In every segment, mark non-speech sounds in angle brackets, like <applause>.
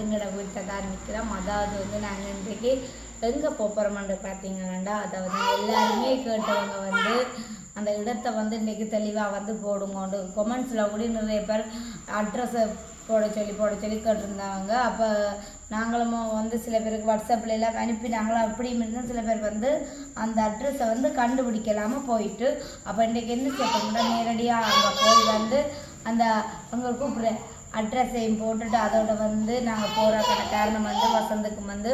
எங்களோட வீட்டில் தான் நிற்கிறோம் அதாவது வந்து நாங்கள் இன்றைக்கு எங்கே போகிறோம்னு பார்த்தீங்கன்னா அதாவது எல்லாருமே கேட்டவங்க வந்து அந்த இடத்த வந்து இன்றைக்கி தெளிவாக வந்து போடுங்கோண்டு. கொமெண்ட்ஸில் கூட நிறைய பேர் அட்ரஸை போட சொல்லி போட சொல்லி கேட்டிருந்தாங்க. அப்போ நாங்களும் வந்து சில பேருக்கு வாட்ஸ்அப்பில் எல்லாம் அனுப்பி நாங்களும் அப்படி இருந்தால் சில பேர் வந்து அந்த அட்ரஸை வந்து கண்டுபிடிக்கலாமல் போயிட்டு அப்போ இன்றைக்கு என்ன கேட்டோம்னா நேரடியாக அங்கே போய் வந்து அந்த அங்கே கூப்பிட்ற அட்ரஸையும் போட்டுட்டு அதோட வந்து நாங்கள் போகிறக்கான காரணம் வந்து வசந்துக்கு வந்து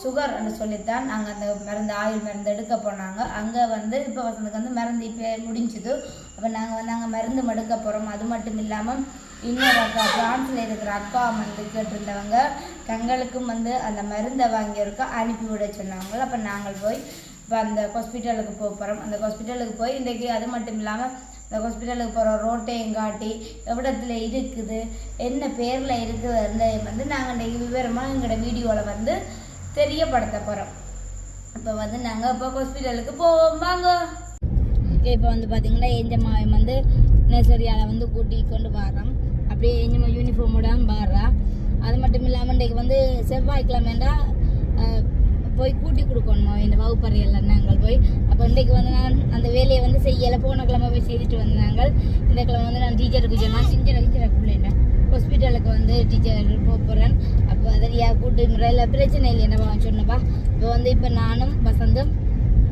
சுகர்னு சொல்லித்தான் நாங்கள் அந்த மருந்து ஆயுள் மருந்து எடுக்க போனாங்க. அங்கே வந்து இப்போ வசந்துக்கு வந்து மருந்து இப்போ முடிஞ்சுது. அப்போ நாங்கள் வந்து அங்கே மருந்து எடுக்க போகிறோம் அது மட்டும் இல்லாமல் இன்னொரு அக்கா பிரான்ஸில் இருக்கிற அக்கா வந்து கேட்டிருந்தவங்க தங்களுக்கும் வந்து அந்த மருந்தை வாங்கியிருக்க அனுப்பி விட சொன்னாங்க. அப்போ நாங்கள் போய் இப்போ அந்த ஹாஸ்பிட்டலுக்கு போக போகிறோம் அந்த ஹாஸ்பிட்டலுக்கு போய் இன்றைக்கி அது மட்டும் இல்லாமல் இந்த ஹாஸ்பிட்டலுக்கு போகிற ரோட்டையும் காட்டி எவ்விடத்தில் இருக்குது என்ன பேரில் இருக்குது வந்து நாங்கள் இன்றைக்கி விவரமாக எங்களோட வீடியோவில் வந்து தெரியப்படுத்த போகிறோம் இப்போ வந்து நாங்கள் இப்போ ஹாஸ்பிட்டலுக்கு போவோம். வாங்க. இப்போ வந்து பார்த்தீங்கன்னா ஏஞ்சம்மாவை வந்து நர்சரியால் வந்து கூட்டி கொண்டு வரோம் அப்படியே ஏஞ்சம்மா யூனிஃபார்மோட பாடுறா அது மட்டும் இல்லாமல் இன்றைக்கு வந்து செவ்வாய்க்கிழமைண்டா போய் கூட்டி கொடுக்கணுமா? இந்த வகுப்பறையில் நாங்கள் போய். அப்போ இன்றைக்கு வந்து நான் அந்த வேலையை வந்து செய்யலை. போன கிழமை போய் செய்துட்டு வந்த நாங்கள் இந்த கிழமை வந்து நான் டீச்சருக்கு சொன்னால் டீச்சர் டீச்சர் பிள்ளைங்க ஹாஸ்பிட்டலுக்கு வந்து டீச்சர் போக போகிறேன் அப்போ அதரியா கூட்டுங்கிற முறையில் பிரச்சனை இல்லை. என்னப்பா சொன்னப்பா. இப்போ வந்து இப்போ நானும் வசந்தும்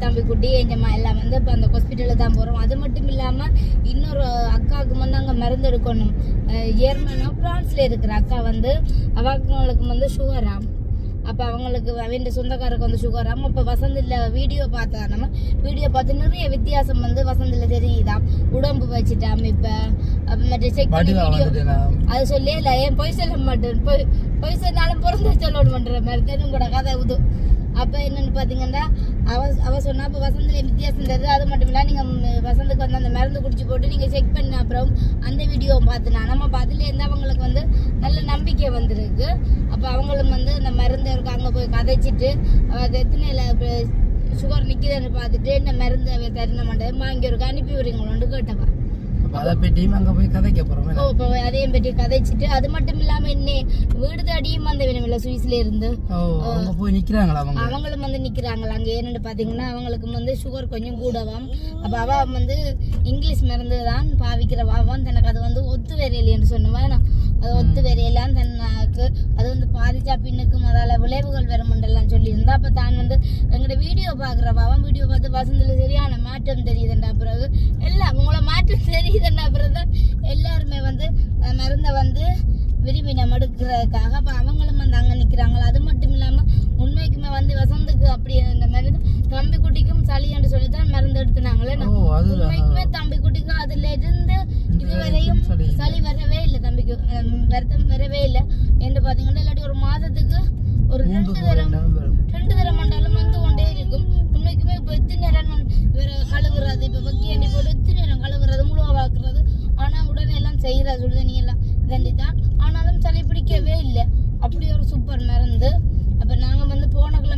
தம்பி குட்டி எங்கம்மா எல்லாம் வந்து இப்போ அந்த ஹாஸ்பிட்டலில் தான் போகிறோம் அது மட்டும் இல்லாமல் இன்னொரு அக்காவுக்கு வந்து அங்கே மருந்து எடுக்கணும். அஹ் ஜெர்மனோ இருக்கிற அக்கா வந்து அவங்களுக்கு வந்து சுகராம் அப்போ அவங்களுக்கு அவன் சொந்தக்காரருக்கு வந்து சுகராம் அப்போ வசந்தில் வீடியோ பார்த்தா நம்ம வீடியோ பார்த்து நிறைய வித்தியாசம் வந்து வசந்தில் தெரியுதாம். உடம்பு வச்சுட்டாம் இப்போ. மற்ற செக் பண்ணி வீடியோ அது சொல்லி இல்லை ஏன் பொய் சொல்ல மாட்டேன். பொய் பொய் சொன்னாலும் பிறந்த சொல்லணுன்ற மாதிரி தெரியும் கூட கதை உது அப்போ என்னென்னு பார்த்தீங்கன்னா அவ அவ சொன்னா இப்போ வசந்தில் வித்தியாசம் தருது அது மட்டும் இல்லை நீங்கள் வசந்துக்கு வந்து அந்த மருந்து குடிச்சு போட்டு நீங்கள் செக் பண்ண அப்புறம் அந்த வீடியோவை பார்த்து நான் நம்ம பார்த்துலேருந்து அவங்களுக்கு வந்து நல்ல நம்பிக்கை வந்திருக்கு. அப்போ அவங்களும் வந்து அந்த மருந்து இருக்கு அங்கே போய் கதைச்சிட்டு அவள் எத்தனை சுகர் நிற்கிதுன்னு பார்த்துட்டு இந்த மருந்து அவ தருண மாட்டேன் வாங்கி ஒரு அனுப்பி விடுங்களோன்னு கேட்டவா. அப்ப அதை பற்றியும் அங்க போய் கதைக்க போறோம் ஓ இப்போ அதையும் பற்றி கதைச்சிட்டு அது மட்டும் இல்லாம என்ன வீடு தேடியும் வந்த வேணுமில்ல சுவிஸ்ல இருந்து. ஓ அங்க போய் நிக்கிறாங்களா அவங்க? அவங்களும் வந்து நிக்கிறாங்களா அங்க ஏன்னு பாத்தீங்கன்னா அவங்களுக்கு வந்து சுகர் கொஞ்சம் கூடவாம். அப்ப அவ வந்து இங்கிலீஷ் மருந்து தான் பாவிக்கிறவாவும் தனக்கு அது வந்து ஒத்து வரையிலேன்னு சொன்னவன் அது ஒத்து வரையலாம் தனக்கு அது வந்து பாதிச்சா பின்னுக்கும் அதால விளைவுகள் வருமுண்டெல்லாம் சொல்லியிருந்தா அப்ப தான் வந்து எங்களோட வீடியோ பாக்குறவாவும் வீடியோ பார்த்து வசந்தில சரியான மாற்றம் தெரியுதுண்டா பிறகு எல்லாம் உங்களை மாற்றம் <laughs> தெரியுதுண்டா பிறகு தான் எல்லாருமே வந்து மருந்தை வந்து விரும்பி நம்ம எடுக்கிறதுக்காக. அப்போ அவங்களும் வந்து அங்கே நிற்கிறாங்களா அது மட்டும் இல்லாமல் உண்மைக்குமே வந்து வசந்துக்கு அப்படி அந்த மருந்து தம்பி குட்டிக்கும் சளி என்று சொல்லி தான் மருந்து எடுத்துனாங்களே உண்மைக்குமே தம்பி குட்டிக்கு அதுல இருந்து இதுவரையும் சளி. வரவே இல்லை தம்பிக்கு. வருத்தம் வரவே இல்லை. என்று பார்த்தீங்கன்னா இல்லாட்டி ஒரு மாதத்துக்கு ஒரு ரெண்டு தரம். ரெண்டு தரம் மண்டாலும் வந்து கொண்டே இருக்கும். உண்மைக்குமே இப்போ எத்தனை நேரம் வேற கழுவுறது இப்போ வக்கி எண்ணி போட்டு எத்தனை நேரம் கழுவுறது முழுவாக்குறது? ஆனால் உடனே எல்லாம் செய்கிற சுடுதண்ணி எல்லாம் தண்டி தான் ஆனாலும் சளி பிடிக்கவே இல்லை. அப்படி ஒரு சூப்பர் மருந்து.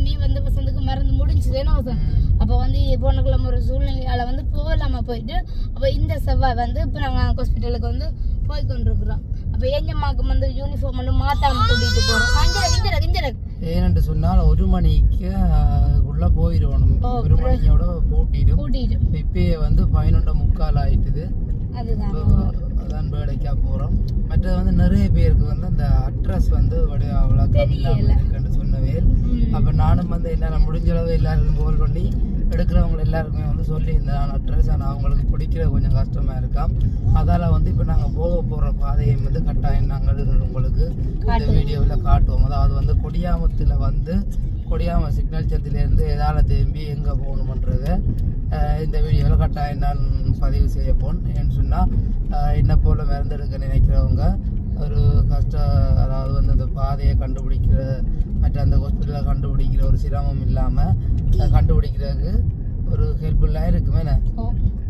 கிழமையே வந்து வசந்துக்கு மருந்து முடிஞ்சுதேனோ ம். அப்போ வந்து போன கிழமை ஒரு சூழ்நிலையால் வந்து போகலாமா போயிட்டு அப்போ இந்த செவ்வாய் வந்து இப்போ நாங்கள் ஹாஸ்பிட்டலுக்கு வந்து போய் கொண்டிருக்கிறோம் அப்போ எங்கம்மாவுக்கு வந்து யூனிஃபார்ம் வந்து மாத்தாம கூட்டிகிட்டு போகிறோம் கிஞ்சர கிஞ்சர கிஞ்சர ஏனென்று சொன்னால் ஒரு மணிக்கு உள்ள போயிடணும் ஓ, ஒரு மணியோட போட்டிடும். கூட்டிட்டு இப்பயே வந்து பதினொன்று முக்கால் ஆயிட்டுது. அதான் வேலைக்கா போறோம். மற்றது வந்து நிறைய பேருக்கு வந்து அந்த அட்ரஸ் வந்து அவ்வளோ இல்லாமல் இருக்குன்னு ம். அப்போ நானும் வந்து என்னால் முடிஞ்ச அளவு எல்லாருக்கும் கால் பண்ணி எடுக்கிறவங்க எல்லாருக்குமே வந்து சொல்லியிருந்தேன். நான் அட்ரஸ் ஆனால் அவங்களுக்கு பிடிக்கிறது கொஞ்சம் கஷ்டமாக இருக்காம். அதால் வந்து இப்போ நாங்கள் போக போகிற பாதையை வந்து கட்டாயம் நாங்கள் உங்களுக்கு. இந்த வீடியோவில் காட்டுவோம். அதாவது வந்து கொடியாமத்தில் வந்து கொடியாம சிக்னல் சத்திலேருந்து எதால திரும்பி எங்கே போகணுமன்றதை இந்த வீடியோவில் கட்டாயம் நான் பதிவு செய்ய போன் ஏன்னு சொன்னால் என்ன போல் மருந்தெடுக்க நினைக்கிறவங்க ஒரு கஷ்ட அதாவது வந்து அந்த பாதையை கண்டுபிடிக்கிற மற்ற அந்த ஹாஸ்பிட்டலை கண்டுபிடிக்கிற ஒரு சிரமம் இல்லாமல் கண்டுபிடிக்கிறதுக்கு ஒரு ஹெல்ப்ஃபுல்லாக இருக்குமே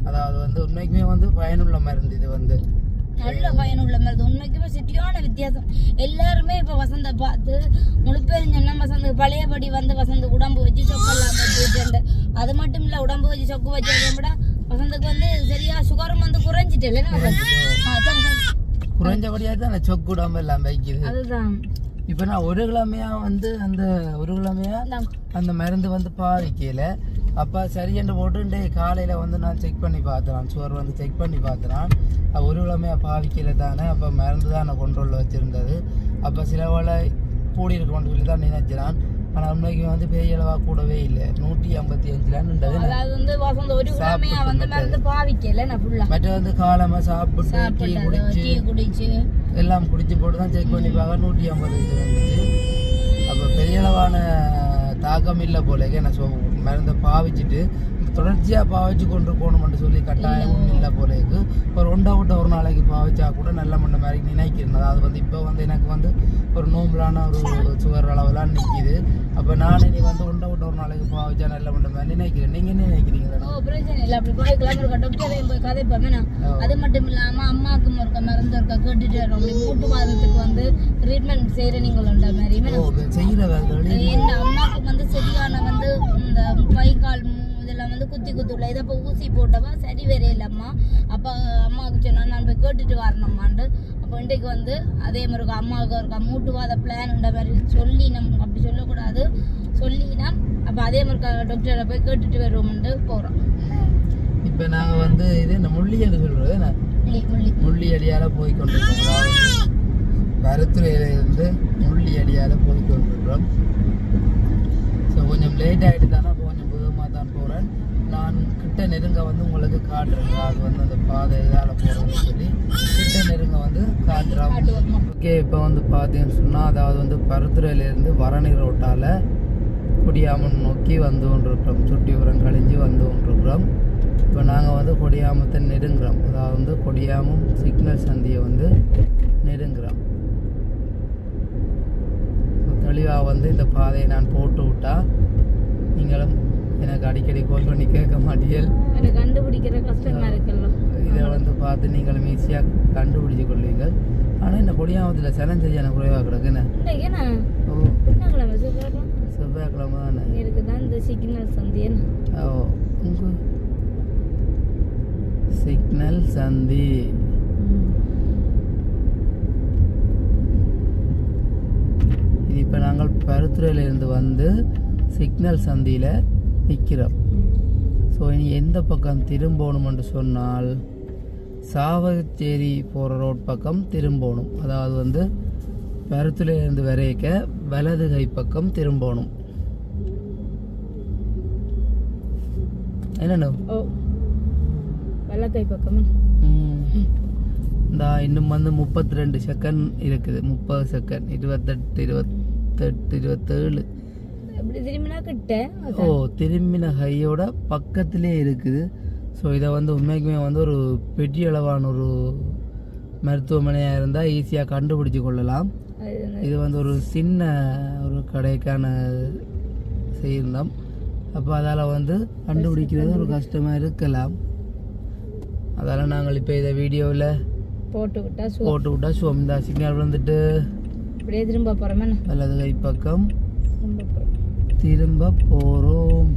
அதாவது வந்து உண்மைக்குமே வந்து பயனுள்ள மருந்து இது வந்து. நல்ல பயனுள்ள மருந்து. உண்மைக்குமே சிட்டியான வித்தியாசம். எல்லாருமே இப்ப வசந்த பார்த்து முழு பேரும் சொன்னா வசந்த பழையபடி வந்து வசந்த உடம்பு வச்சு சொக்கெல்லாம் வச்சுட்டு அது மட்டும் இல்ல உடம்பு வச்சு சொக்கு வச்சதை விட வசந்துக்கு வந்து சரியா சுகரும் வந்து குறைஞ்சிட்டு குறைஞ்சபடியா தான் சொக்கு விடாம எல்லாம் வைக்குது. அதுதான். இப்ப நான் ஒரு கிழமையா வந்து அந்த ஒரு கிழமையா இந்தாங்க. அந்த மருந்து வந்து பாதிக்கல. அப்ப சரியென்று போட்டு காலையில வந்து நான் செக் பண்ணி பார்த்தேன் சுவர் வந்து செக் பண்ணி பார்த்தேன் அப்ப ஒரு கிழமையா பாவிக்கல தானே. அப்ப மருந்து தான் நான் கொண்டோல்ல வச்சிருந்தது. அப்ப சில வேளை கூடி இருக்கணும்னு சொல்லி தான் நினைச்சினான் ஆனா உண்மைக்கு வந்து பெரிய அளவா கூடவே இல்லை. நூற்றி ஐம்பத்தி அஞ்சுலான்ன்றது அதாவது வந்து வசந்த ஒரு வந்து மருந்து பாவிக்கல நான் ஃபுல்லா மற்ற வந்து காலமா சாப்பிட்டு டீ குடிச்சு டீ குடிச்சு எல்லாம் குடிச்சு போட்டு தான் செக் பண்ணி பார்க்க நூற்றி ஐம்பது இது வந்துச்சு. அப்போ பெரிய அளவான தாக்கம் இல்லை போல நான் சோ மருந்தை பாவிச்சுட்டு தொடர்ச்சியாக பாவிச்சு கொண்டு போகணும்னு சொல்லி கட்டாயமும் இல்லை. போல இருக்கு. ஒரு ஒண்டா விட்ட ஒரு நாளைக்கு பாவிச்சா கூட நல்ல மண்ட மாதிரி நினைக்கிறேன். அதாவது வந்து இப்போ வந்து எனக்கு வந்து ஒரு நோம்பலான ஒரு சுகர் அளவெல்லாம் நிற்கிது அப்போ நானே நீ வந்து ஒண்டா விட்ட ஒரு நாளைக்கு பாவிச்சா நல்ல மண்ட மாதிரி நினைக்கிறேன். நீங்கள் என்ன நினைக்கிறீங்களா ஓ பிரச்சனை இல்லை. அப்படி டாக்டரையும் போய் நான் அது மட்டும் இல்லாம அம்மாவுக்கும் இருக்க மருந்து இருக்க கேட்டுட்டு அப்படி மூட்டு வாதத்துக்கு வந்து ட்ரீட்மெண்ட் செய்யற நீங்கள் உண்ட ஊசி போட்டவா? சரி வேறே இல்லைம்மா அப்போ அம்மாவுக்கு சொன்னா நான் போய் கேட்டுட்டு வரணும்மாண்டு. அப்போ இன்றைக்கு வந்து அதே மாதிரி அம்மாவுக்கு ஒரு மூட்டுவாத பிளான்ன்ற மாதிரி சொல்லி நம்ம அப்படி சொல்லக்கூடாது. சொல்லினா அப்போ அதே மாதிரி டாக்டரை போய் கேட்டுட்டு வருவோம்ட்டு போகிறோம் இப்போ நாங்கள் வந்து இது இந்த முள்ளியன்னு சொல்கிறது முள்ளி முள்ளி. முள்ளி அடியால் போய் கொண்டிருக்கோம். அதாவது பருத்துறையிலிருந்து முள்ளி அடியால் போய் கொண்டிருக்கிறோம். ஸோ கொஞ்சம் லேட் ஆகிட்டு தானே கொஞ்சம் புதுமாக தான் போகிறேன் நான் கிட்ட நெருங்க வந்து உங்களுக்கு காட்டுறேன். அது வந்து அந்த பாதை இதால் போகிறோம்னு சொல்லி கிட்ட நெருங்க வந்து காட்டுறாங்க ஓகே இப்போ வந்து பார்த்தீங்கன்னு சொன்னால் அதாவது வந்து பருத்துறையிலேருந்து வரணி ரோட்டால் கொடியாமம் நோக்கி வந்து கொண்டிருக்கிறோம். சுட்டி உரம் கழிஞ்சு வந்து கொண்டிருக்கிறோம். இப்போ நாங்கள் வந்து கொடியாமத்தை நெருங்குறோம். அதாவது வந்து கொடியாமம் சிக்னல் சந்தியை வந்து நெருங்குறோம். தெளிவாக வந்து இந்த பாதையை நான் போட்டு விட்டா நீங்களும் எனக்கு அடிக்கடி கால் பண்ணி கேட்க மாட்டீர்கள் எனக்கு கண்டுபிடிக்கிற கஷ்டமா இருக்குல்ல. இதை வந்து பார்த்து நீங்களும் ஈஸியாக கண்டுபிடிச்சு கொள்வீங்கள் ஆனால் இந்த கொடியாமத்தில் சனம் செய்ய எனக்கு குறைவாக நான் ஓ. செவ்வாய்க்கிழமை? தானே? இருக்கு தான் இந்த சிக்னல் சந்தியன். ஓ உங்க சிக்னல் சந்தி. இப்போ நாங்கள் பருத்துறையிலிருந்து வந்து சிக்னல் சந்தியில் நிற்கிறோம். ஸோ இனி எந்த பக்கம் திரும்பணும்னு சொன்னால் சாவகச்சேரி போகிற ரோட் பக்கம் திரும்பணும். அதாவது வந்து பருத்துறையிலிருந்து வரைக்க வலது கை பக்கம் திரும்பணும். என்னண்ணு? பக்கம்? இந்த இன்னும் வந்து முப்பத்தி ரெண்டு செகண்ட் இருக்குது. முப்பது செகண்ட் இருபத்தெட்டு இருபத்தெட்டு இருபத்தேழு. ஓ திரும்பின கையோட பக்கத்திலே இருக்குது. ஸோ இதை வந்து உண்மைக்குமே வந்து ஒரு பெரிய அளவான ஒரு மருத்துவமனையாக இருந்தால் ஈஸியாக கண்டுபிடிச்சு கொள்ளலாம். இது வந்து ஒரு சின்ன ஒரு கடைக்கான செய்யணும் அப்போ அதால் வந்து கண்டுபிடிக்கிறது ஒரு கஷ்டமாக இருக்கலாம். அதால் நாங்கள் இப்போ இதை வீடியோவில் போட்டு விட்டா போட்டு விட்டா சுவம் இந்த சிக்னல் வந்துட்டு அப்படியே திரும்ப போகிறோமே வலது கை பக்கம் திரும்ப போகிறோம்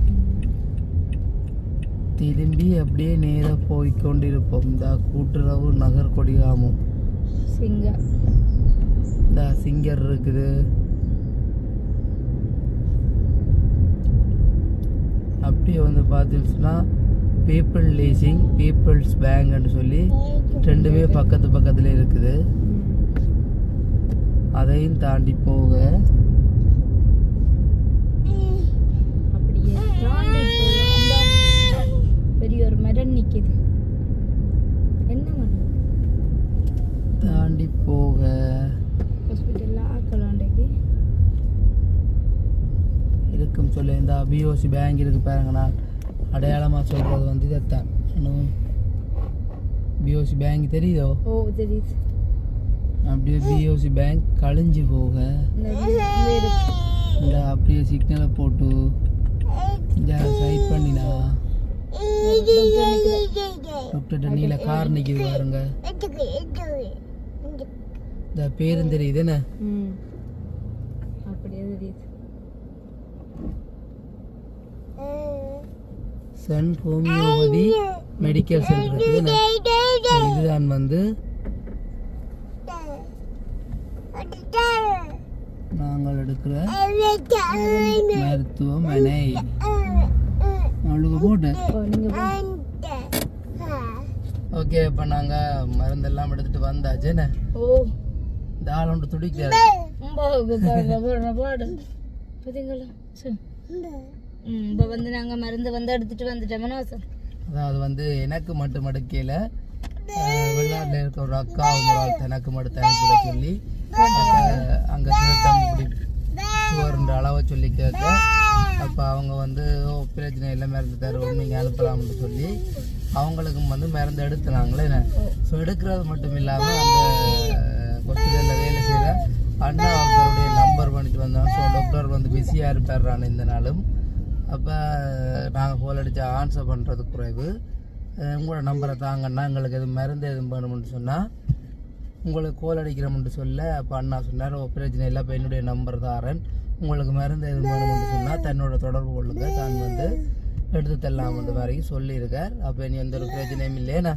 திரும்ப அப்படியே நேராக போய்க்கொண்டிருப்போம். இந்த கூட்டுறவு நகர் கொடிகாமம். சிங்கா. இந்த சிங்கர் இருக்குது. அப்படியே வந்து பார்த்தீங்கன்னா பீப்புள் லீசிங் பீப்புள்ஸ் பேங்க்னு சொல்லி ரெண்டுமே பக்கத்து பக்கத்தில் இருக்குது. அதையும் தாண்டி போக அப்படியே தாண்டி போய் அந்த பெரிய ஒரு மரம் நிக்குது. என்ன மரம்? தாண்டி போக. ஹாஸ்பிட்டலில் ஆக்கலாண்டைக்கு இருக்கும் சொல்லி இந்த பிஓசி பேங்க் இருக்கு பாருங்க நான் அடையாளமாக சொல்கிறது வந்து இதைத்தான். பிஓசி பேங்க் தெரியுதோ? ஓ தெரியுது. அப்படியே பிஓசி பேங்க் கழிஞ்சு போக. இந்த அப்படியே சிக்னலை போட்டு இந்த சைட் பண்ணினா டாக்டர் நீல கார் நிற்கிது பாருங்க. இந்த பேரும் தெரியுது என்ன? அப்படியே தெரியுது. சன் ஹோமியோபதி மெடிக்கல் சென்டர் இதுதான் வந்து நாங்கள் எடுக்கிற மருத்துவமனை. போட்டு ஓகே இப்போ நாங்கள் மருந்தெல்லாம் எடுத்துட்டு வந்தாச்சு. என்ன? இந்த ஆள் ஒன்று துடிக்காது இப்போ வந்து நாங்கள் மருந்து வந்து எடுத்துட்டு வந்துட்டோம்னா சார்? அதாவது வந்து எனக்கு மட்டும் எடுக்கையில் வெளிநாட்டில் இருக்க ஒரு அக்கா ஆள் எனக்கு மட்டும் அனுப்பிட சொல்லி அங்கே திருத்தம் சுவர்ன்ற அளவை சொல்லி கேட்க. அப்போ அவங்க வந்து பிரச்சனை இல்லை மருந்து தருவோம் நீங்கள் அனுப்பலாம்னு சொல்லி அவங்களுக்கும் வந்து மருந்து எடுத்துனாங்களே. ஸோ எடுக்கிறது மட்டும் இல்லாமல் அந்த ஹாஸ்பிட்டலில் வேலை செய்கிற அண்ணா ஒருத்தருடைய நம்பர் பண்ணிட்டு வந்தோம். ஸோ டாக்டர் வந்து பிஸியாக இருப்பார் இந்த நாளும். அப்போ நாங்கள் கோல் அடித்து ஆன்சர் பண்ணுறது குறைவு. உங்களோட நம்பரை தாங்கன்னா எங்களுக்கு எதுவும் மருந்து எதுவும் வேணும்னு சொன்னால் உங்களுக்கு கோல் அடிக்கிறோம்னு சொல்ல அப்போ அண்ணா சொன்னார் ஓ பிரச்சனை இல்லை இப்போ என்னுடைய நம்பர் தாரன். உங்களுக்கு மருந்து எதுவும் வேணும்னு சொன்னால் தன்னோட தொடர்பு கொள்ளுங்க. தான் வந்து எடுத்து தரலாம்ன்ற மாதிரி சொல்லியிருக்கார். அப்போ இனி எந்த ஒரு பிரச்சனையும் இல்லையா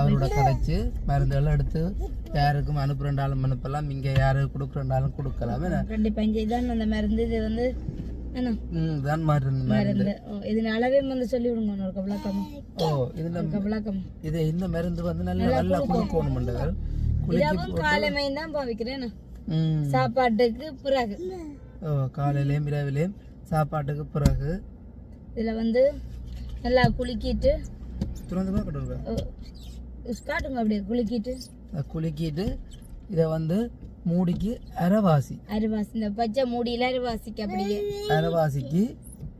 அவரோட கதைச்சு மருந்துகள் எடுத்து யாருக்கும் அனுப்புறண்டாலும் அனுப்பலாம். இங்கே யாருக்கு கொடுக்குறண்டாலும் கொடுக்கலாம். என்ன? கண்டிப்பா இங்கே இதான் அந்த மருந்து. இது வந்து தான் மருந்து மருந்து. மருந்து. ஓ இது அளவே வந்து சொல்லி விடுங்க கபலாக்கமா ஓ இதுல கபலாக்கம் இது இந்த மருந்து வந்து நல்லா நல்லா குளிக்கணும். மண்டகள் தான் பாவிக்கிறேன் சாப்பாட்டுக்கு பிறகு. ஓ காலையிலேயும் இரவிலையும் சாப்பாட்டுக்கு பிறகு. இதுல வந்து நல்லா குலுக்கிட்டு காட்டுங்க அப்படியே குலுக்கிட்டு. குலுக்கிட்டு இதை வந்து மூடிக்கு அரைவாசி. அரிவாசி இந்த பச்சை மூடியில அரிவாசிக்கு அப்படியே. அரைவாசிக்கு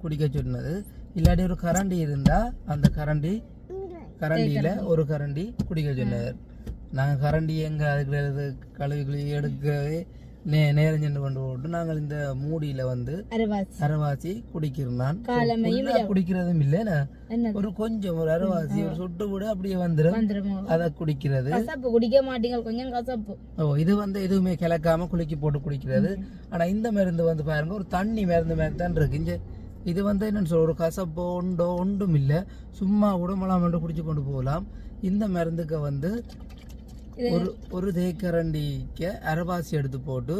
குடிக்க சொன்னது. இல்லாட்டி ஒரு கரண்டி இருந்தா அந்த கரண்டி கரண்டியில ஒரு கரண்டி குடிக்க சொன்னார். நாங்க கரண்டி எங்க அதுக்கு கழுவி கழுவி எடுக்கவே நே நேரம் சென்று கொண்டு போட்டு நாங்கள் இந்த மூடியில வந்து அரிவாசி. குடிக்கிறோம். குடிக்கிறதும் என்ன? ஒரு கொஞ்சம் ஒரு அரைவாசி ஒரு சொட்டு கூட அப்படியே வந்துடும் வந்துருமோ? அதை குடிக்கிறது. குடிக்க மாட்டீங்க கொஞ்சம் கசப்பு. ஓ இது வந்து எதுவுமே கிளக்காம குலுக்கி போட்டு குடிக்கிறது. ஆனா இந்த மருந்து வந்து பாருங்க ஒரு தண்ணி மருந்து மாதிரி தான் இருக்கு. இங்க இது வந்து என்னன்னு சொல்ல ஒரு கசப்போ உண்டோ ஒன்றும் இல்லை. சும்மா உடம்பெல்லாம் மட்டும் குடிச்சு கொண்டு போகலாம். இந்த மருந்துக்கு வந்து ஒரு ஒரு தேக்கரண்டிக்கு அரைவாசி எடுத்து போட்டு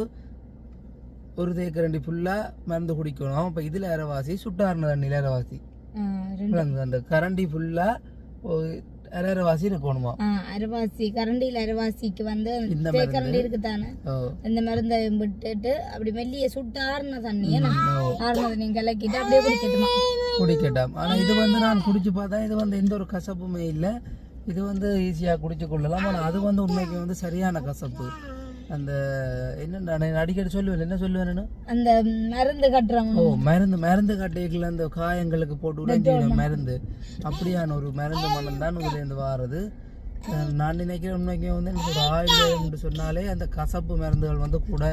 ஒரு தேக்கரண்டி ஃபுல்லா மருந்து குடிக்கணும். அப்ப இதுல அரைவாசி சுட்டார்ன தண்ணியில அரைவாசி? அந்த கரண்டி ஃபுல்லா அரை அரைவாசி இருக்கணுமா? அரிவாசி கரண்டியில் அரிவாசிக்கு வந்து இந்த தேக்கரண்டி இருக்கு தானே ஓ. இந்த மருந்தை விட்டுட்டு அப்படி மெல்லிய சுட்டு ஆறுன தண்ணியை ஓ. ஆறுன தண்ணி கலக்கிட்டு அப்படியே குடிக்கட்டுமா? குடிக்கட்டாம். ஆனா இது வந்து நான் குடிச்சு பார்த்தா இது வந்து எந்த ஒரு கசப்புமே இல்லை. இது வந்து ஈஸியாக குடிச்சு கொள்ளலாம். ஆனால் அது வந்து உண்மைக்கு வந்து சரியான கசப்பு. அந்த என்ன நான் அடிக்கடி சொல்லுவேன். என்ன சொல்லுவேன் அந்த மருந்து கட்டுறவங்க ஓ மருந்து மருந்து கட்டைக்குள்ள அந்த காயங்களுக்கு போட்டு உடைஞ்சிடும் மருந்து. அப்படியான ஒரு மருந்து மனம் தான் இதுலேருந்து வாரது. நான் நினைக்கிறேன் உண்மைக்கு வந்து எனக்கு ஒரு ஆயுள் சொன்னாலே அந்த கசப்பு மருந்துகள் வந்து கூட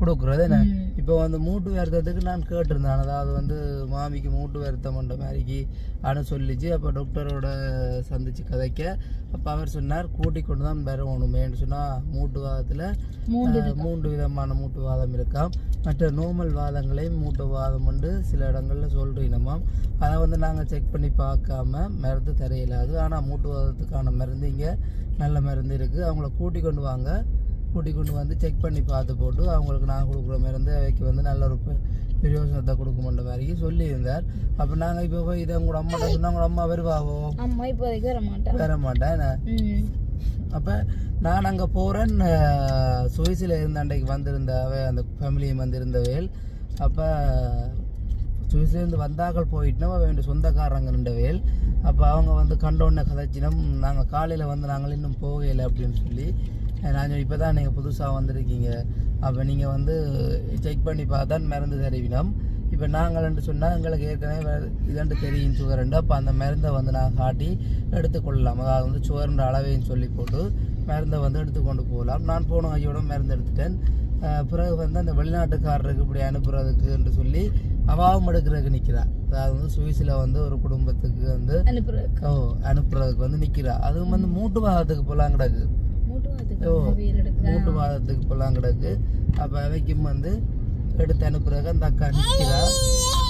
கொடுக்குறது என்ன. இப்போ வந்து மூட்டு வருத்தத்துக்கு நான் கேட்டிருந்தேன். அதாவது வந்து மாமிக்கு மூட்டு வருத்தம் பண்ணுற மாதிரிக்கு அனு சொல்லிச்சு. அப்போ டாக்டரோட சந்திச்சு கதைக்க. அப்போ அவர் சொன்னார் கூட்டி கொண்டு தான் வரணுமேன்னு. சொன்னால் மூட்டு வாதத்தில் மூன்று விதமான மூட்டு வாதம் இருக்காம். மற்ற நோமல் வாதங்களையும் மூட்டு வாதம் உண்டு. சில இடங்களில் சொல்கிறீங்கம்மாம் அதை வந்து நாங்கள் செக் பண்ணி பார்க்காம மருந்து தர இயலாது ஆனால் மூட்டு வாதத்துக்கான மருந்து இங்கே நல்ல மருந்து இருக்குது அவங்கள கூட்டி கொண்டு வாங்க. கூட்டி கொண்டு வந்து செக் பண்ணி பார்த்து போட்டு அவங்களுக்கு நான் கொடுக்குற மருந்து அவைக்கு வந்து நல்ல ஒரு பிரயோஜனத்தை கொடுக்குமன்ற மாதிரி சொல்லியிருந்தார். அப்போ நாங்கள் இப்போ போய் இதை உங்களோட அம்மாட்ட சொன்னால் உங்களோட அம்மா வருவாவோ? அம்மா இப்போதைக்கு வர மாட்டேன் வர மாட்டேன் அப்போ நான் அங்கே போகிறேன் சுவிஸில் இருந்த அன்றைக்கு வந்திருந்த அவ அந்த ஃபேமிலியும் வந்திருந்தவேல் அப்போ சுவிஸ்லேருந்து வந்தாக்கள் போயிட்டோம் அவன் சொந்தக்காரங்க நின்றவேல் அப்போ அவங்க வந்து கண்டோன்ன கதைச்சினம் நாங்கள் காலையில் வந்து நாங்கள் இன்னும் போகலை அப்படின்னு சொல்லி நான் இப்போ தான் நீங்கள் புதுசாக வந்திருக்கீங்க. அப்போ நீங்கள் வந்து செக் பண்ணி பார்த்தா மருந்து தருவினோம். இப்போ நாங்கள் சொன்னால் எங்களுக்கு ஏற்கனவே இதண்டு தெரியும் சுகருண்டு அப்போ அந்த மருந்தை வந்து நான் காட்டி எடுத்துக்கொள்ளலாம். அதாவது வந்து சுகருன்ற அளவையும் சொல்லி போட்டு மருந்தை வந்து எடுத்துக்கொண்டு போகலாம். நான் போன கையோட மருந்து எடுத்துட்டேன். பிறகு வந்து அந்த வெளிநாட்டுக்காரருக்கு இப்படி அனுப்புறதுக்குன்னு சொல்லி அவாவும் எடுக்கிறதுக்கு நிற்கிறா அதாவது வந்து சுவிஸில் வந்து ஒரு குடும்பத்துக்கு வந்து அனுப்புறதுக்கு. ஓ அனுப்புறதுக்கு வந்து நிற்கிறா அதுவும் வந்து மூட்டு வாதத்துக்கு போகலாம் கிடக்கு. மூட்டுவாதுக்கு ஓ. மாதத்துக்கு எடுக்கிறேன் வாதத்துக்கு கிடக்கு. அப்போ அவைக்கும் வந்து எடுத்து அனுப்புறதுக்கு அந்த அக்கா நிற்கிறா.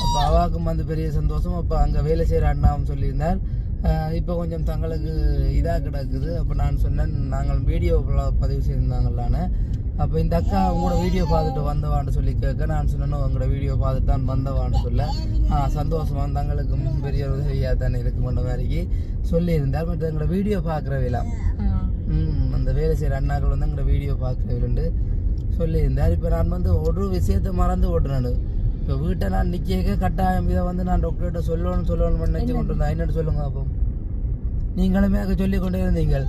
அப்போ அவாவுக்கும் வந்து பெரிய சந்தோஷம். அப்போ அங்கே வேலை செய்கிற அண்ணாவும் சொல்லியிருந்தார். இப்போ கொஞ்சம் தங்களுக்கு இதாக கிடக்குது. அப்போ நான் சொன்னேன் நாங்கள் வீடியோ பதிவு செய்திருந்தாங்களான அப்போ இந்த அக்கா உங்களோட வீடியோ பார்த்துட்டு வந்தவான்னு சொல்லி கேட்க நான் சொன்னேன் உங்களோட வீடியோ பார்த்துட்டு தான் வந்தவான்னு சொல்ல. சந்தோஷமாக சந்தோஷமா தங்களுக்கும் பெரிய ஒரு உதவியாக தானே இருக்குமென்ற மாதிரிக்கு சொல்லியிருந்தார். பட் எங்களோட வீடியோ பார்க்குறவைலாம் அந்த வேலை செய்கிற அண்ணாக்கள் வந்து எங்களோட வீடியோ பார்க்குறவில்ண்டு சொல்லியிருந்தார். இப்போ நான் வந்து ஒரு விஷயத்தை மறந்து ஓட்டுனேன் இப்போ வீட்டை நான் நிற்க கட்டாயம் இதை வந்து நான் டாக்டர்கிட்ட சொல்லணும்னு சொல்லணும்னு நினச்சி கொண்டு இருந்தேன் என்னன்னு சொல்லுங்க அப்போ நீங்களுமே அங்கே சொல்லி கொண்டே இருந்தீங்கள்.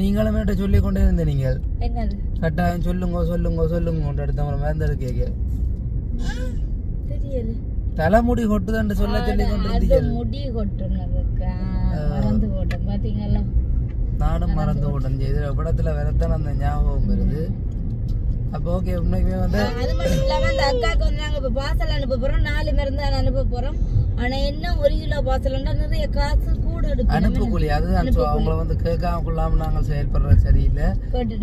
நீங்களுமே சொல்லி கொண்டே இருந்த நீங்கள். கட்டாயம் சொல்லுங்க சொல்லுங்க சொல்லுங்க அடுத்தவங்க மறந்து கேட்க தெரியல தலைமுடி கொட்டுதுன்னு சொல்ல சொல்லி கொண்டு அது முடி கொட்டுனதுக்கு? மறந்து போட்டேன். பாத்தீங்களா? நானும் மறந்து விட்டேன் இது படத்தில் வரத்தான் அந்த ஞாபகம் வருது. அப்போ ஓகே உண்மைக்குமே வந்து அது மட்டும் இல்லாம அந்த அக்காவுக்கு வந்து நாங்க இப்ப பார்சல் அனுப்ப போறோம். நாலு மருந்து அனுப்ப போறோம். ஆனா என்ன ஒரு கிலோ பார்சல்னா நிறைய காசு கூட எடுக்கணும் அனுப்பு கூலி அதுதான் so அவங்கள வந்து கேட்காம கொள்ளாம நாங்கள் செயல்படுறது சரியில்லை.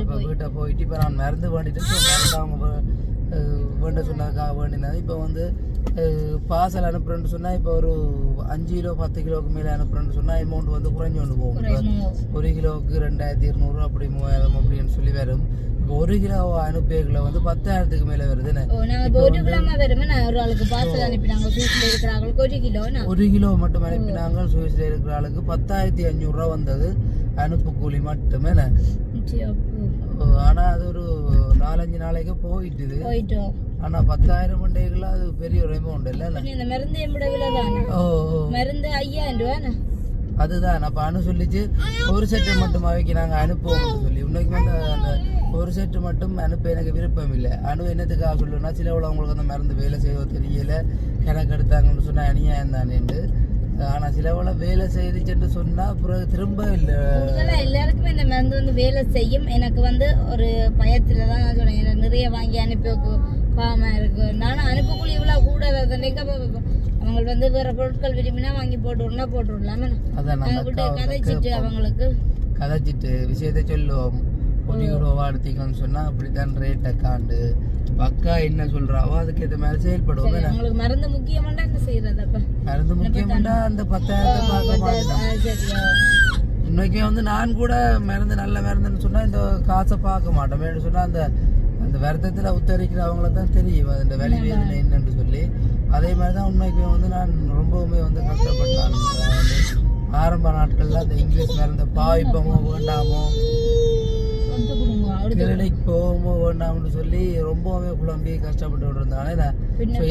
இப்போ வீட்டை போயிட்டு இப்போ நான் மருந்து வேண்டிட்டு அவங்க வேண்ட சொன்னதுக்காக வேண்டினது. இப்போ வந்து பார்சல் அனுப்புறேன்னு சொன்னால் இப்போ ஒரு அஞ்சு கிலோ பத்து கிலோவுக்கு மேலே அனுப்புறேன்னு சொன்னால் அமௌண்ட் வந்து குறைஞ்சு கொண்டு போகும். ஒரு கிலோவுக்கு ரெண்டாயிரத்தி இருநூறு அப்படி மூவாயிரம் அப்படின்னு சொல்லி வரும். இப்போ ஒரு கிலோ அனுப்பியங்களை வந்து பத்தாயிரத்துக்கு மேலே வருதுன்னு ஒரு கிலோ மட்டும் அனுப்பினாங்க சுவிஸ்ல இருக்கிற ஆளுக்கு பத்தாயிரத்தி அஞ்சூறுரூவா வந்தது. அனுப்பு கூலி மட்டுமே ஆனால் அது ஒரு நாலஞ்சு நாளைக்கு போயிட்டுது. ஆனால் பத்தாயிரம் மண்டைகள் அது பெரிய ஒரு அமௌண்ட் இல்லை இந்த மருந்து எம்பட விலை தானே ஓ. மருந்து ஐயாயிரம் ரூபாண்ணா அதுதான். அப்போ அனு சொல்லிச்சு ஒரு செட்டு மட்டும் அவைக்கு நாங்கள் அனுப்புவோம்னு சொல்லி. இன்னைக்கு வந்து அந்த ஒரு செட்டு மட்டும் அனுப்ப எனக்கு விருப்பம் இல்லை. அனு என்னத்துக்காக சொல்லுன்னா சில உள்ளவங்களுக்கு அந்த மருந்து வேலை செய்யவோ தெரியல கணக்கு எடுத்தாங்கன்னு சொன்னால் அநியாயம் தானேண்டு ஆனால் சிலவுல வேலை செய்துச்சுன்னு சொன்னால் பிறகு திரும்ப இல்லை. எல்லாருக்குமே இந்த மருந்து வந்து வேலை செய்யும். எனக்கு வந்து ஒரு பயத்துல தான் நான் சொன்னேன் நிறைய வாங்கி அனுப்பி வைக்க பாவமா இருக்கு. நானும் அனுப்பக்கூடிய இவ்வளவு கூட வருதுன்னைக்கு அப்ப அப்ப அவங்க வந்து வேற பொருட்கள் விரும்பினா வாங்கி போட்டுவிடனா போட்டுவிடலாமே அதான் நாங்க அந்த கிட்ட அக்காவை கதைச்சிட்டு அவங்களுக்கு. கதைச்சிட்டு விஷயத்தை சொல்லுவோம். ஒரு ரூபா எடுத்திக்கணும்னு சொன்னா அப்படித்தான் ரேட்டை காண்டு. அக்கா என்ன சொல்றாவோ அதுக்கு ஏற்ற மாதிரி செயல்படுவோம். உங்களுக்கு மருந்து முக்கியமாண்டா என்ன செய்யறது அப்ப? மருந்து முக்கியமாண்டா அந்த பத்தாயிரத்தை பார்க்க மாட்டேன். இன்னைக்கு வந்து நான் கூட மருந்து நல்ல மருந்துன்னு சொன்னா இந்த காசை பார்க்க மாட்டோம் ஏன்னு சொன்னா அந்த அந்த வருத்தத்தில் உத்தரிக்கிறவங்கள தான் தெரியும். அந்த வலி வேதனை என்னன்னு சொல்லி. அதே மாதிரி தான் உண்மைக்குமே வந்து நான் ரொம்பவுமே வந்து கஷ்டப்பட்டேன் ஆரம்ப நாட்கள்ல அந்த இங்கிலீஷ் மருந்தை பாவிப்போமோ வேண்டாமோ கிளினிக் போவோமோ வேண்டாம்னு சொல்லி ரொம்பவுமே குழம்பி கஷ்டப்பட்டு இருந்தானே நான்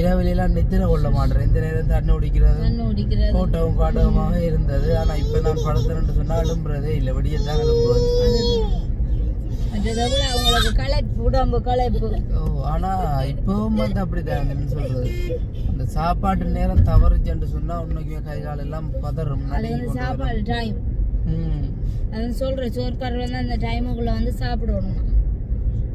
இரவிலாம் நித்திர கொள்ள மாட்டேன். இந்த நேரம் தண்ணி குடிக்கிறது போட்டவும் பாட்டவுமாக இருந்தது. ஆனா இப்ப நான் படுத்துறேன்னு சொன்னா எழும்புறதே இல்லை. விடிய தான் எழும்புவது அதுதான் மற்றதை விட அவங்களுக்கு களைப்பு உடம்பு களைப்பு. ஓ ஆனா இப்பவும் வந்து அப்படிதான் என்ன சொல்றது. அந்த சாப்பாட்டு நேரம் தவறுச்சுன்னு சொன்னா உண்மைக்குமே கை கால் எல்லாம் பதறும். அது வந்து கொண்டு. சாப்பாடு டைம். அது சொல்றேன் சோர்க்காரர் வந்து அந்த டைமுக்குள்ள வந்து சாப்பிடணும்.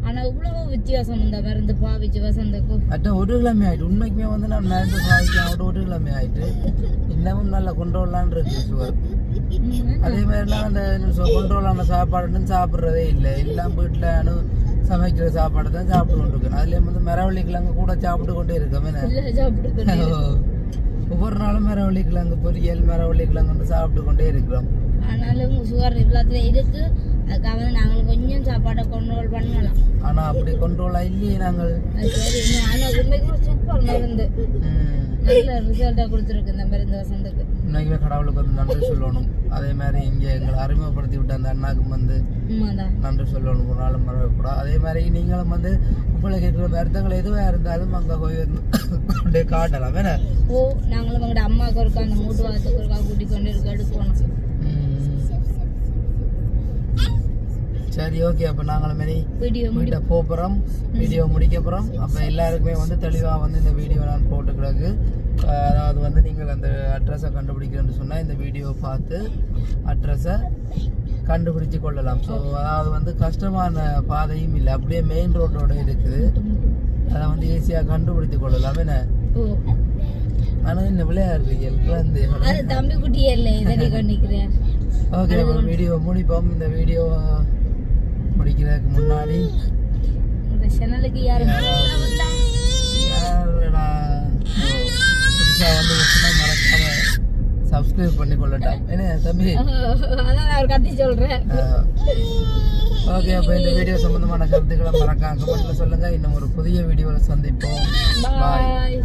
ஆனா இவ்வளவு வித்தியாசம் இந்த மருந்து பாவிச்சு வசந்தக்கும் மற்ற ஒரு கிழமை ஆயிட்டு. உண்மைக்குமே வந்து நான் மருந்து சாதிக்கலாம் விட்டு ஒரு கிழமை ஆயிட்டு. இன்னமும் நல்லா கொண்டோலான் இருக்கு சுகர் அதே மாதிரிலாம் அந்த கொண்டோலான சாப்பாடுன்னு சாப்பிட்றதே இல்லை. எல்லாம் வீட்டில் சமைக்கிற சாப்பாடு தான் சாப்பிட்டு கொண்டு இருக்கேன் அதுலேயும் வந்து மரவள்ளி கிழங்கு கூட சாப்பிட்டு கொண்டே சாப்பிட்டு ஒவ்வொரு நாளும் மரவள்ளி கிழங்கு பொரியல் மரவள்ளி கிழங்குன்னு சாப்பிட்டு கொண்டே இருக்கிறோம். ஆனாலும் சுகர் இவ்வளத்துல இருக்கு. அதுக்காக நாங்கள் கொஞ்சம் சாப்பாடை கண்ட்ரோல் பண்ணலாம். ஆனால் அப்படி கொண்டோலாம் இல்லையே நாங்கள். சரி இன்னும் ஆனா உண்மைக்கு சூப்பர் மருந்து. நல்ல ரிசல்ட்டை கொடுத்துருக்கு இந்த மருந்து வசந்துக்கு உண்மைக்குமே கடவுளுக்கு வந்து நன்றி சொல்லணும். அதே மாதிரி இங்கே எங்களை அறிமுகப்படுத்தி விட்ட அந்த அண்ணாக்கும் வந்து நன்றி சொல்லணும். ஒரு நாள் மறக்கக்கூடாது. அதே மாதிரி நீங்களும் வந்து உங்களுக்கு இருக்கிற வருத்தங்கள் எதுவாக இருந்தாலும் அங்கே போய் வந்து கொண்டே காட்டலாம். வேணா ஓ நாங்களும் எங்களோட அம்மாவுக்கு இருக்கா அந்த மூட்டு வாரத்துக்கு இருக்கா கூட்டிக் கொண்டு இருக்க எடுக்கணும் சரி ஓகே அப்போ நாங்களும் மாரி வீடியோ வீட்டை போகிறோம் வீடியோ முடிக்க போகிறோம் அப்போ எல்லாருக்குமே வந்து தெளிவாக வந்து இந்த வீடியோ நான் போட்டு கிடக்கு அதாவது வந்து நீங்கள் அந்த அட்ரஸை கண்டுபிடிக்கிறேன்னு சொன்னால் இந்த வீடியோவை பார்த்து அட்ரஸை கண்டுபிடிச்சு கொள்ளலாம். ஸோ அதாவது வந்து கஷ்டமான பாதையும் இல்லை. அப்படியே மெயின் ரோட்டோட இருக்குது. அதை வந்து ஈஸியாக கண்டுபிடித்து கொள்ளலாம். என்ன? ஓ ஆனால் இந்த விளையாடுறீங்க இதடி கொண்டிருக்கிறேன் ஓகே வீடியோ முடிப்போம். இந்த வீடியோ முடிக்கிறதுக்கு முன்னாடி. இந்த சேனலுக்கு புதுசா வந்து மறக்காம சப்ஸ்கிரைப் பண்ணி கொள்ளட்டும் என்ன தம்பி? ஒரு கத்தி சொல்றேன். ஓகே அப்போ இந்த வீடியோ சம்பந்தமான கருத்துக்களை மறக்காம கமெண்ட்ல சொல்லுங்க. இன்னும் ஒரு புதிய வீடியோவில் சந்திப்போம். பாய்